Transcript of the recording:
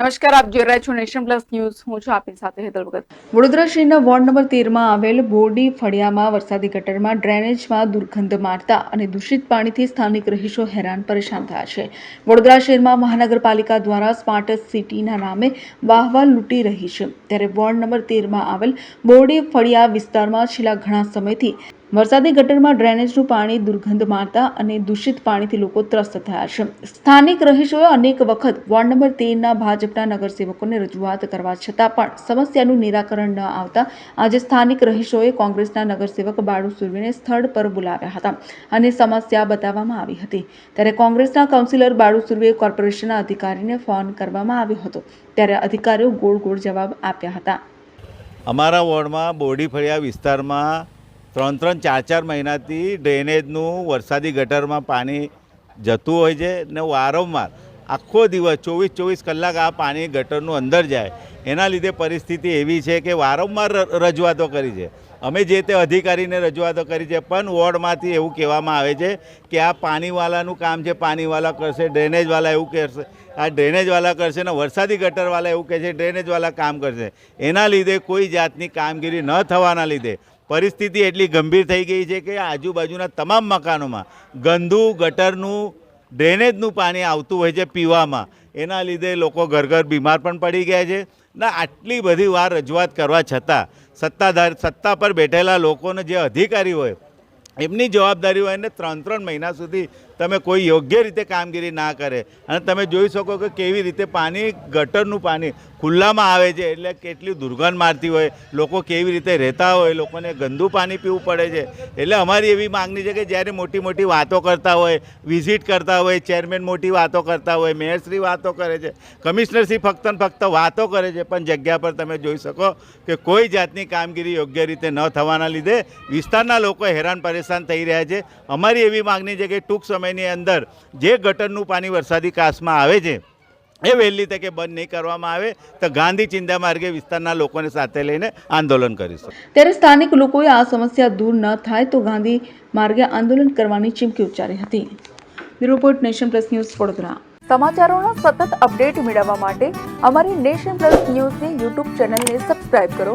નમસ્કાર, આપ જોઈ રહ્યા છો નેશન પ્લસ ન્યૂઝ. હું છું આપની સાથે હેતલ ભગત. વડોદરા શહેરના વોર્ડ નંબર તેરમાં આવેલ બોરડી ફળિયામાં વરસાદી ગટરમાં ડ્રેનેજમાં દુર્ગંધ મારતા અને દૂષિત પાણીથી સ્થાનિક રહીશો હેરાન પરેશાન થયા છે. વડોદરા શહેરમાં મહાનગરપાલિકા દ્વારા સ્માર્ટ સિટીના નામે વાહવા લૂંટી રહી છે. ત્યારે વોર્ડ નંબર તેરમાં આવેલ બોરડી ફળિયા વિસ્તારમાં છેલ્લા ઘણા સમયથી વરસાદી ગટરમાં ડ્રેનેજનું પાણી દુર્ગંધ મારતા અને દૂષિત પાણીથી લોકો ત્રસ્ત થયા છે. સ્થાનિક રહીશોએ અનેક વખત વોર્ડ નંબર તેરના ભાજપના નગરસેવકોને રજૂઆત કરવા છતાં પણ સમસ્યાનું નિરાકરણ ન આવતા આજે સ્થાનિક રહીશોએ કોંગ્રેસના નગરસેવક બાળુ સુરવીને સ્થળ પર બોલાવ્યા હતા અને સમસ્યા બતાવવામાં આવી હતી. ત્યારે કોંગ્રેસના કાઉન્સિલર બાળુ સુરવીએ કોર્પોરેશનના અધિકારીને ફોન કરવામાં આવ્યો હતો. ત્યારે અધિકારીઓ ગોળ ગોળ જવાબ આપ્યા હતા. અમારા વોર્ડમાં બોરડી ફળિયા વિસ્તારમાં ત્રણ ત્રણ ચાર ચાર મહિનાથી ડ્રેનેજનું વરસાદી ગટરમાં પાણી જતું હોય છે ને વારંવાર આખો દિવસ, ચોવીસ ચોવીસ કલાક આ પાણી ગટરનું અંદર જાય. એના લીધે પરિસ્થિતિ એવી છે કે વારંવાર રજૂઆતો કરી છે. અમે જે તે અધિકારીને રજૂઆતો કરી છે, પણ વોર્ડમાંથી એવું કહેવામાં આવે છે કે આ પાણીવાલાનું કામ છે, પાણીવાલા કરશે, ડ્રેનેજવાલા એવું કરશે, આ ડ્રેનેજવાલા કરશે ને વરસાદી ગટરવાલા એવું કહે છે, ડ્રેનેજવાલા કામ કરશે. એના લીધે કોઈ જાતની કામગીરી ન થવાના લીધે પરિસ્થિતિ એટલી ગંભીર થઈ ગઈ છે કે આજુબાજુના તમામ મકાનોમાં ગંદુ, ગટરનું, ડ્રેનેજનું પાણી આવતું હોય છે પીવામાં. એના લીધે લોકો ઘર ઘર બીમાર પણ પડી ગયા છે. ના, આટલી બધી વાર રજૂઆત કરવા છતાં સત્તાધાર, સત્તા પર બેઠેલા લોકોને જે અધિકારી હોય એમની જવાબદારી હોય ને ત્રણ ત્રણ મહિના સુધી તમે કોઈ યોગ્ય રીતે કામગીરી ના કરે. અને તમે જોઈ શકો કે કેવી રીતે પાણી, ગટરનું પાણી ખુલ્લામાં આવે છે એટલે કેટલી દુર્ગંધ મારતી હોય, લોકો કેવી રીતે રહેતા હોય, લોકોને ગંદુ પાણી પીવું પડે છે. એટલે અમારી એવી માગણી છે કે જ્યારે મોટી મોટી વાતો કરતા હોય, વિઝિટ કરતા હોય, ચેરમેન મોટી વાતો કરતા હોય મેયરશ્રી વાતો કરે છે કમિશનરશ્રી ફક્ત ફક્ત વાતો કરે છે, પણ જગ્યા પર તમે જોઈ શકો કે કોઈ જાતની કામગીરી યોગ્ય રીતે ન થવાના લીધે વિસ્તારના લોકો હેરાન પરેશાન થઈ રહ્યા છે. અમારી એવી માગણી છે કે ટૂંક સમયની અંદર જે ગટરનું પાણી વરસાદી કાસમાં આવે છે એ વહેલી તકે બંધ નહીં કરવામાં આવે તો ગાંધી ચિંતા માર્ગે વિસ્તારના લોકોને સાથે લઈને આંદોલન કરીશું ત્યારે સ્થાનિક લોકોએ આ સમસ્યા દૂર ન થાય તો ગાંધી માર્ગે આંદોલન કરવાની ચીમકી ઉચ્ચારી હતી. Report nation plus news Vadodara. સમાચારોનો સતત અપડેટ મેળવવા માટે અમારી નેશન પ્લસ ન્યૂઝની યુટ્યુબ ચેનલને સબસ્ક્રાઇબ કરો.